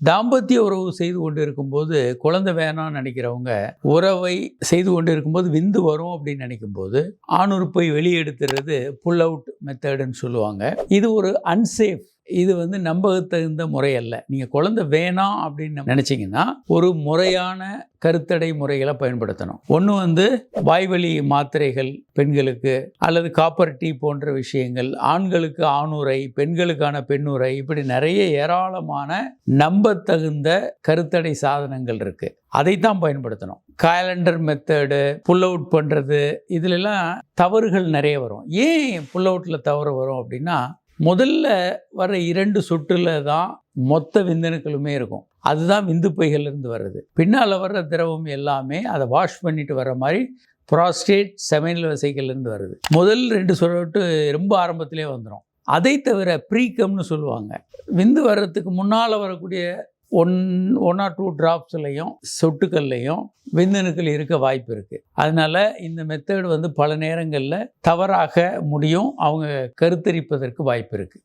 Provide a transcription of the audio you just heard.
தாம்பத்திய உறவு செய்து கொண்டு இருக்கும்போது குழந்தை வேணாம்னு நினைக்கிறவங்க உறவை செய்து கொண்டு இருக்கும்போது விந்து வரும் அப்படின்னு நினைக்கும்போது ஆணுறுப்பை வெளியெடுத்துறது புல் அவுட் மெத்தடுன்னு சொல்லுவாங்க. இது ஒரு அன்சேஃப் இது வந்து நம்பகத்தகுந்த முறை அல்ல. நீங்கள் குழந்தை வேணாம் அப்படின்னு நினச்சிங்கன்னா ஒரு முறையான கருத்தடை முறைகளை பயன்படுத்தணும். ஒன்று வந்து வாய்வழி மாத்திரைகள் பெண்களுக்கு அல்லது காப்பர் டீ போன்ற விஷயங்கள் ஆண்களுக்கு ஆணுரை பெண்களுக்கான பெண்ணுரை இப்படி நிறைய ஏராளமான நம்பத்தகுந்த கருத்தடை சாதனங்கள் இருக்குது அதைத்தான் பயன்படுத்தணும். கேலண்டர் மெத்தடு புல் அவுட் பண்ணுறது இதுலெல்லாம் தவறுகள் நிறைய வரும். ஏன் புல் அவுட்டில் தவறு வரும் அப்படின்னா முதல்ல வர இரண்டு சுற்றில் தான் மொத்த விந்தணுக்களுமே இருக்கும். அதுதான் விந்துப்பைகள்லேருந்து வர்றது. பின்னால் வர்ற திரவம் எல்லாமே அதை வாஷ் பண்ணிட்டு வர மாதிரி ப்ராஸ்டேட் செமைனல் வசைகள்லேருந்து வருது. முதல் ரெண்டு சொட்டு ரொம்ப ஆரம்பத்திலே வந்துடும் அதை தவிர ப்ரீகம்னு சொல்லுவாங்க. விந்து வர்றதுக்கு முன்னால் வரக்கூடிய ஒன் ஒன் ஆர் டூ ட்ராப்ஸ்லையும் சொட்டுக்கள்லையும் விந்தணுக்கள் இருக்க வாய்ப்பு இருக்குது அதனால் இந்த மெத்தட் வந்து பல நேரங்களில் தவறாக முடியும். அவங்க கருத்தரிப்பதற்கு வாய்ப்பு இருக்குது